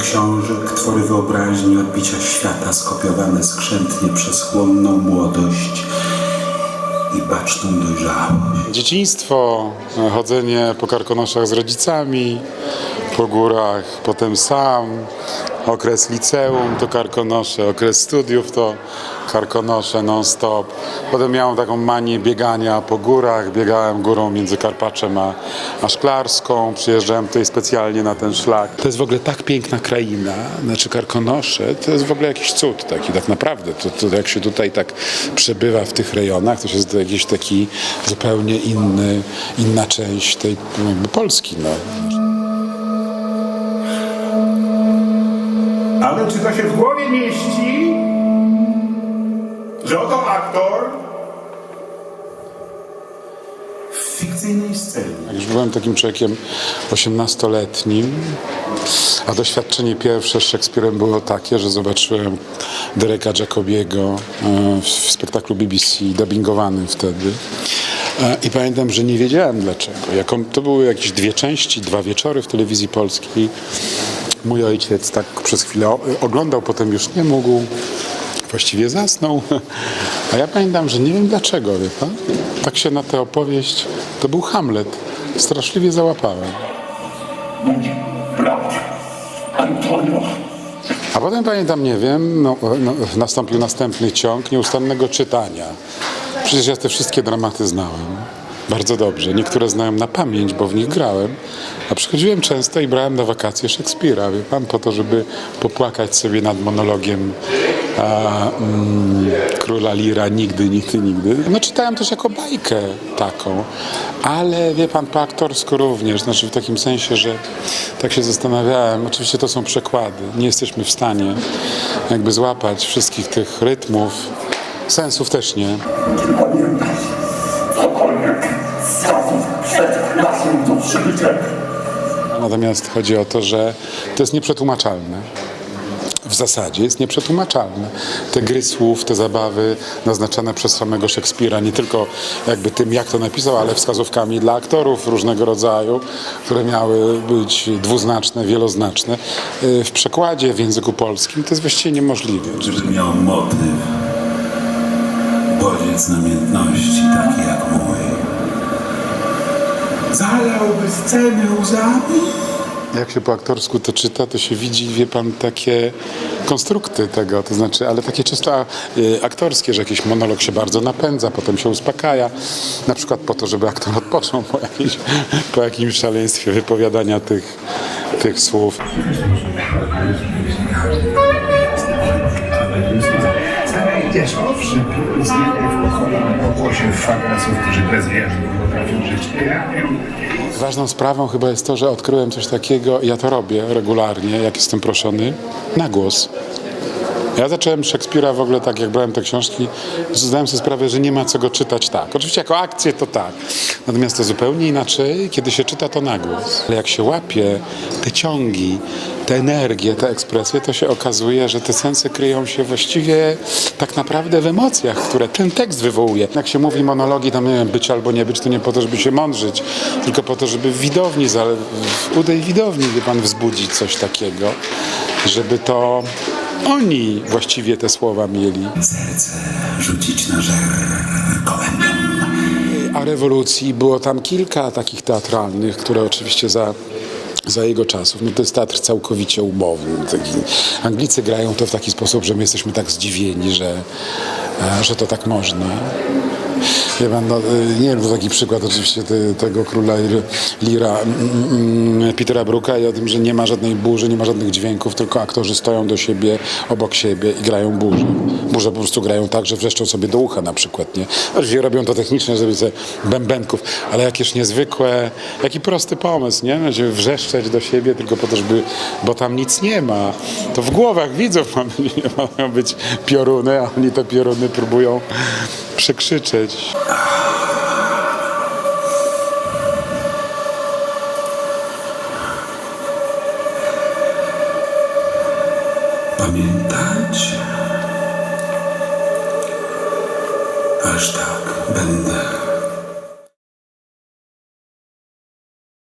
książek, twory wyobraźni, odbicia świata skopiowane skrzętnie przez chłonną młodość i baczną dojrzałość. Dzieciństwo, chodzenie po karkonoszach z rodzicami, po górach, potem sam, okres liceum to karkonosze, okres studiów to karkonosze non-stop. Potem miałem taką manię biegania po górach, biegałem górą między Karpaczem a, a Szklarską, przyjeżdżałem tutaj specjalnie na ten szlak. To jest w ogóle tak piękna kraina, znaczy Karkonosze, to jest w ogóle jakiś cud taki tak naprawdę. To, to jak się tutaj tak przebywa w tych rejonach, to jest jakiś taki zupełnie inny, inna część tej Polski. No. Ale czy to się w głowie mieści? Że oto aktor W fikcyjnej scenie już byłem takim człowiekiem 18-letnim, a doświadczenie pierwsze z Szekspirem było takie, że zobaczyłem Dereka Jacobiego e, w spektaklu BBC, dubbingowanym wtedy. E, I pamiętam, że nie wiedziałem dlaczego. To były jakieś dwie części, dwa wieczory w telewizji polskiej. Mój ojciec tak przez chwilę oglądał, potem już nie mógł. Właściwie zasnął. A ja pamiętam, że nie wiem dlaczego, wie pan? Tak się na tę opowieść, to był Hamlet. Straszliwie załapałem. A potem pamiętam, nie wiem, no, no, nastąpił następny ciąg nieustannego czytania. Przecież ja te wszystkie dramaty znałem. Bardzo dobrze. Niektóre znałem na pamięć, bo w nich grałem. A przychodziłem często i brałem na wakacje Szekspira, wie pan, po to, żeby popłakać sobie nad monologiem a, mm, króla Lira nigdy, nigdy, nigdy. No czytałem też jako bajkę taką, ale wie pan, po aktorsku również, znaczy w takim sensie, że tak się zastanawiałem, oczywiście to są przekłady, nie jesteśmy w stanie jakby złapać wszystkich tych rytmów, sensów też nie. Przed naszym. Natomiast chodzi o to, że to jest nieprzetłumaczalne. W zasadzie jest nieprzetłumaczalne. Te gry słów, te zabawy naznaczane przez samego Szekspira, nie tylko jakby tym, jak to napisał, ale wskazówkami dla aktorów różnego rodzaju, które miały być dwuznaczne, wieloznaczne. Y, W przekładzie w języku polskim to jest właściwie niemożliwe. żeby miał motyw, bodziec namiętności taki jak mój. Zalałby scenę łzami? Jak się po aktorsku to czyta, to się widzi, wie pan, takie konstrukty tego, to znaczy, ale takie czysto y, aktorskie, że jakiś monolog się bardzo napędza, potem się uspokaja, na przykład po to, żeby aktor odpoczął po, jakiejś, po jakimś szaleństwie wypowiadania tych, tych słów. Znajdziesz owszem, w pokłosie którzy bezwiernie potrafią żyć. Ważną sprawą chyba jest to, że odkryłem coś takiego, ja to robię regularnie, jak jestem proszony, na głos. Ja zacząłem Szekspira w ogóle tak, jak brałem te książki, zdałem sobie sprawę, że nie ma co go czytać tak. Oczywiście jako akcję to tak. Natomiast to zupełnie inaczej, kiedy się czyta to na głos. Ale jak się łapie te ciągi, te energię, te ekspresje, to się okazuje, że te sensy kryją się właściwie tak naprawdę w emocjach, które ten tekst wywołuje. Jak się mówi monologi, tam nie wiem, być albo nie być, to nie po to, żeby się mądrzyć, tylko po to, żeby w widowni, w udej widowni, wie pan, wzbudzić coś takiego, żeby to oni właściwie te słowa mieli. Serce rzucić na komendą. A rewolucji było tam kilka takich teatralnych, które oczywiście za, za jego czasów, no to jest teatr całkowicie umowny. Taki, Anglicy grają to w taki sposób, że my jesteśmy tak zdziwieni, że, e, że to tak można. No, y, nie wiem, to taki przykład oczywiście te, tego króla Lir- Lira, mm, mm, Petera Brooka i o tym, że nie ma żadnej burzy, nie ma żadnych dźwięków, tylko aktorzy stoją do siebie, obok siebie i grają burzę. Burzę po prostu grają tak, że wrzeszczą sobie do ucha na przykład, nie? Oczywiście robią to technicznie, żeby sobie bębenków, ale jakieś niezwykłe, jaki prosty pomysł, nie? Żeby wrzeszczeć do siebie tylko po to, żeby, bo tam nic nie ma. To w głowach widzów ma, mają być pioruny, a oni te pioruny próbują przekrzyczeć. Pamiętać? Aż tak będę